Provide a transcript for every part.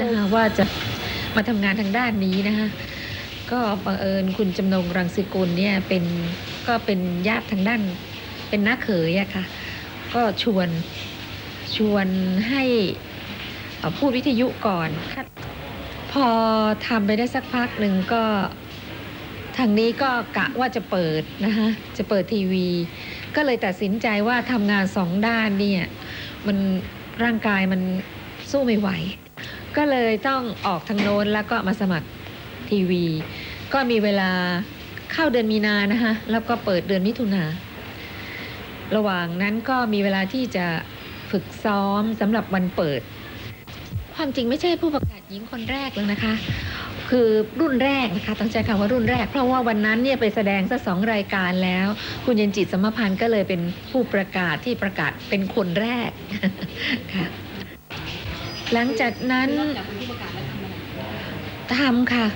นะคะว่าจะมาทำงานทางด้านนี้นะคะก็บังเอิญคุณจำนงรังสิกุลเนี่ยเป็นก็เป็นญาติทางด้านเป็นน้าเขยอะค่ะ ก็ชวนชวนให้เอ่อพูดวิทยุก่อน พอทำไปได้สักพักหนึ่งก็ทางนี้ก็กะว่าจะเปิดนะคะจะเปิดทีวี ก็เลยตัดสินใจว่าทำงานสองด้านเนี่ยมันร่างกายมันสู้ไม่ไหว ก็เลยต้องออกทางโน้นแล้วก็มาสมัครทีวี ก็มีเวลาเข้าเดือนมีนานะคะแล้วก็เปิดเดือนมิถุนาระหว่างนั้นก็มีเวลาที่จะฝึกซ้อมสำหรับวันเปิด ความจริงไม่ใช่ผู้ประกาศหญิงคนแรกเลยนะคะ คือรุ่นแรกนะคะต้องใช้คำว่ารุ่นแรก เพราะว่าวันนั้นเนี่ยไปแสดงสักสองรายการแล้ว คุณเย็นจิตสมพันธ์ก็เลยเป็นผู้ประกาศที่ประกาศเป็นคนแรกค่ะ หลังจากนั้นทำค่ะ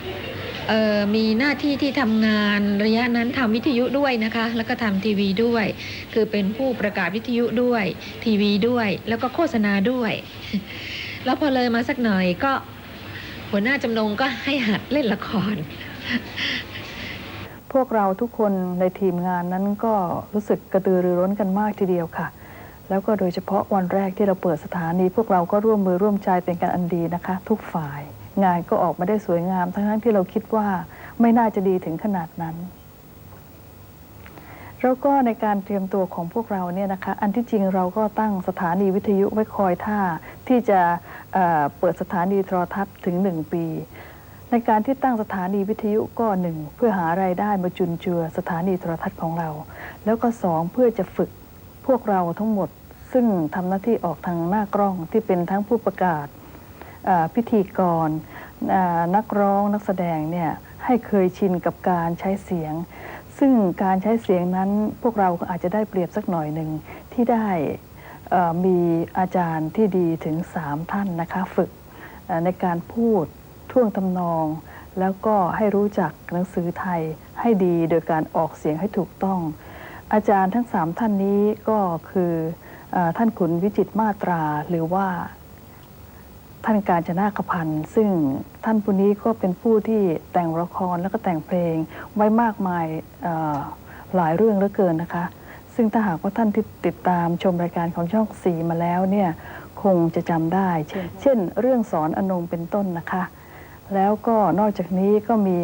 เอ่อมีหน้าที่ที่ทำงานระยะนั้นทำวิทยุด้วยนะคะ แล้วก็ทำทีวีด้วย คือเป็นผู้ประกาศวิทยุด้วย ทีวีด้วย แล้วก็โฆษณาด้วย แล้วพอเลยมาสักหน่อยก็ หัวหน้าจำนงก็ให้หัดเล่นละคร พวกเราทุกคนในทีมงานนั้นก็รู้สึกกระตือรือร้นกันมากทีเดียวค่ะ แล้วก็โดยเฉพาะวันแรกที่เราเปิดสถานี พวกเราก็ร่วมมือร่วมใจเป็นกันอันดีนะคะ ทุกฝ่าย งานก็ออกมาได้สวยงาม ทั้งๆที่เราคิดว่าไม่น่าจะดีถึงขนาดนั้นแล้วก็ในการเตรียมตัวของพวกเราเนี่ยนะคะ อันที่จริงเราก็ตั้งสถานีวิทยุไว้คอยท่า ที่จะเเปิดสถานีโทรทัศน์ถึงหนึ่งปี ในการที่ตั้งสถานีวิทยุก็หนึ่งเพื่อหารายได้มาจุนเจือสถานีโทรทัศน์ของเรา แล้วก็สองเพื่อจะฝึก พวกเราทั้งหมดซึ่งทำหน้าที่ออกทางหน้ากล้องที่เป็นทั้งผู้ประกาศพิธีกรนักร้องนักแสดงเนี่ยให้เคยชินกับการใช้เสียง ซึ่งการใช้เสียงนั้นพวกเราก็อาจจะได้เปรียบสักหน่อยหนึ่งที่ได้มีอาจารย์ที่ดีถึงสามท่านนะคะฝึกในการพูดท่วงทำนอง แล้วก็ให้รู้จักหนังสือไทยให้ดีโดยการออกเสียงให้ถูกต้อง อาจารย์ทั้งสามท่านนี้ก็คือเออท่านขุนวิจิตรมาตราหรือว่าท่านการจนาคพันธ์ซึ่งท่านผู้นี้ก็เป็นผู้ที่แต่งละครแล้วก็แต่งเพลงไว้มากมายเอ่อหลายเรื่องเหลือเกินนะคะ ซึ่งถ้าหากว่าท่านที่ติดตามชมรายการของช่องสีมาแล้วเนี่ยคงจะจำได้ เช่นเช่นเรื่องสอนอนงเป็นต้นนะคะ แล้วก็นอกจากนี้ก็มี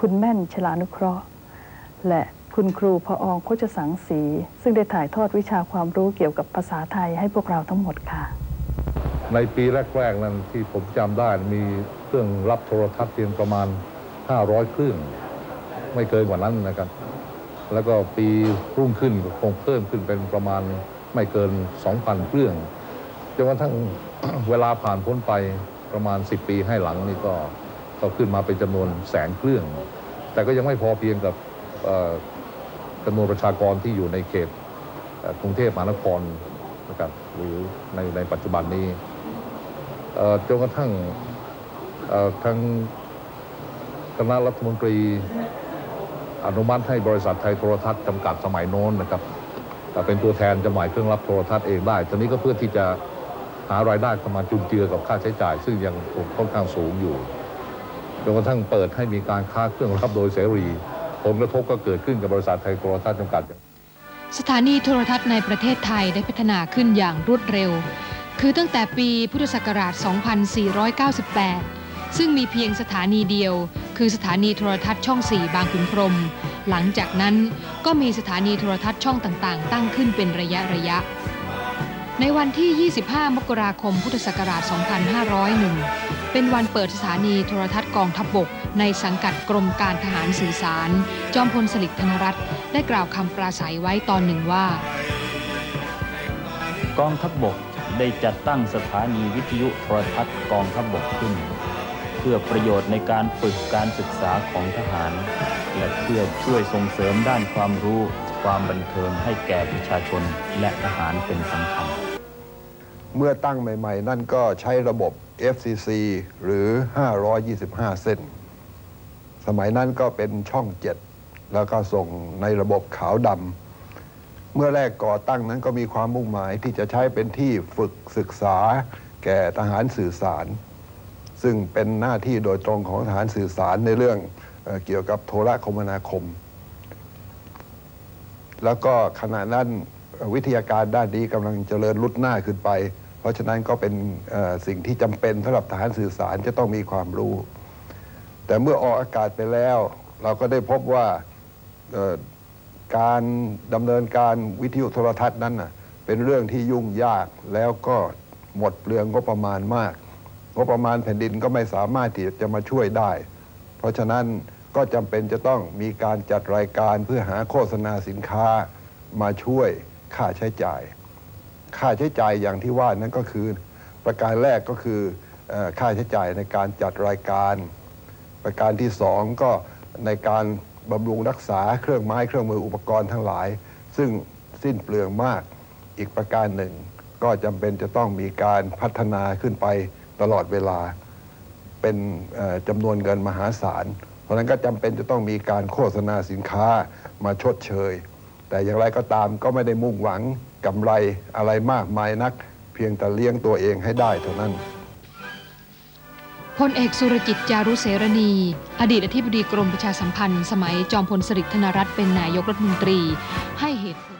คุณแม่นฉลานุเคราะห์และ คุณครูพอองโคจสังสี ซึ่งได้ถ่ายทอดวิชาความรู้เกี่ยวกับภาษาไทยให้พวกเราทั้งหมดค่ะ ในปีแรกๆนั้นที่ผมจำได้มีเครื่องรับโทรทัศน์เพียงประมาณ 500 เครื่อง ไม่เกินกว่านั้นนะครับ แล้วก็ปีรุ่งขึ้นก็คงเพิ่มขึ้นเป็นประมาณไม่เกิน 2,000 เครื่องจนกระทั่งเวลาผ่านพ้นไปประมาณ 10 ปีให้หลังนี่ก็ก็ขึ้นมาเป็นจำนวนแสนเครื่อง แต่ก็ยังไม่พอเพียงกับ จำนวนประชากรที่อยู่ในเขตกรุงเทพมหานครนะครับหรือในในปัจจุบันนี้จนกระทั่งทางคณะรัฐมนตรีอนุมัติให้บริษัทไทยโทรทัศน์จำกัดสมัยโน้นนะครับเป็นตัวแทนจำหน่ายเครื่องรับโทรทัศน์เองได้ตอนนี้ก็เพื่อที่จะหารายได้เข้ามาจุนเจือกับค่าใช้จ่าย ซึ่งยังค่อนข้างสูงอยู่จนกระทั่งเปิดให้มีการค้าเครื่องรับโดยเสรี ผลกระทบก็เกิดขึ้นกับบริษัทไทยโทรทัศน์จำกัด สถานีโทรทัศน์ในประเทศไทยได้พัฒนาขึ้นอย่างรวดเร็ว คือตั้งแต่ปีพุทธศักราช 2498 ซึ่งมีเพียงสถานีเดียว คือสถานีโทรทัศน์ช่อง 4 บางขุนพรหมหลังจากนั้นก็มีสถานีโทรทัศน์ช่องต่างๆ ตั้งขึ้นเป็นระยะระยะ ในวันที่ 25 มกราคม พุทธศักราช 2501 เป็นวันเปิดสถานีโทรทัศน์กองทัพบบก ในสังกัดกรมการทหารสื่อสาร จอมพลสฤษดิ์ธนรัตน์ได้กล่าวคำปราศัยไว้ตอนหนึ่งว่า กองทัพบบกได้จัดตั้งสถานีวิทยุโทรทัศน์กองทัพบบกขึ้น เพื่อประโยชน์ในการฝึกการศึกษาของทหาร และเพื่อช่วยส่งเสริมด้านความรู้ความบันเทิงให้แก่ประชาชนและทหารเป็นสำคัญ เมื่อตั้งใหม่ๆ นั่นก็ใช้ระบบ FCC หรือ 525 เส้น สมัยนั้นก็เป็นช่อง7แล้วก็ส่งในระบบขาวดำ เมื่อแรกก่อตั้งนั้นก็มีความมุ่งหมายที่จะใช้เป็นที่ฝึกศึกษา แก่ทหารสื่อสาร ซึ่งเป็นหน้าที่โดยตรงของทหารสื่อสารในเรื่องเอเกี่ยวกับโทรคมนาคม แล้วก็ขณะนั้นวิทยาการด้านนี้กำลังเจริญรุดหน้าขึ้นไป เพราะฉะนั้นก็เป็นสิ่งที่จำเป็นสำหรับทหารสื่อสารจะต้องมีความรู้ แต่เมื่อออกอากาศไปแล้ว เราก็ได้พบว่าการดำเนินการวิทยุโทรทัศน์นั้นนะเป็นเรื่องที่ยุ่งยากแล้วก็หมดเปลืองงบประมาณมากงบประมาณแผ่นดินก็ไม่สามารถที่จะมาช่วยได้ เพราะฉะนั้นก็จำเป็นจะต้องมีการจัดรายการเพื่อหาโฆษณาสินค้ามาช่วยค่าใช้จ่าย ค่าใช้จ่ายอย่างที่ว่านั้นก็คือ ประการแรกก็คือค่าใช้จ่ายในการจัดรายการ ประการที่สองก็ในการบำรุงรักษาเครื่องไม้เครื่องมืออุปกรณ์ทั้งหลาย ซึ่งสิ้นเปลืองมากอีกประการหนึ่ง ก็จำเป็นจะต้องมีการพัฒนาขึ้นไปตลอดเวลา เป็นจำนวนเงินมหาศาล เพราะนั้นก็จำเป็นจะต้องมีการโฆษณาสินค้ามาชดเชย แต่อย่างไรก็ตามก็ไม่ได้มุ่งหวัง กำไรอะไรมากมายนัก เพียงแต่เลี้ยงตัวเองให้ได้เท่านั้น พลเอกสุรจิตจารุเสรณี อดีตอธิบดีกรมประชาสัมพันธ์ สมัยจอมพลสฤษดิ์ธนรัตน์เป็นนายกรัฐมนตรี ให้เหตุผล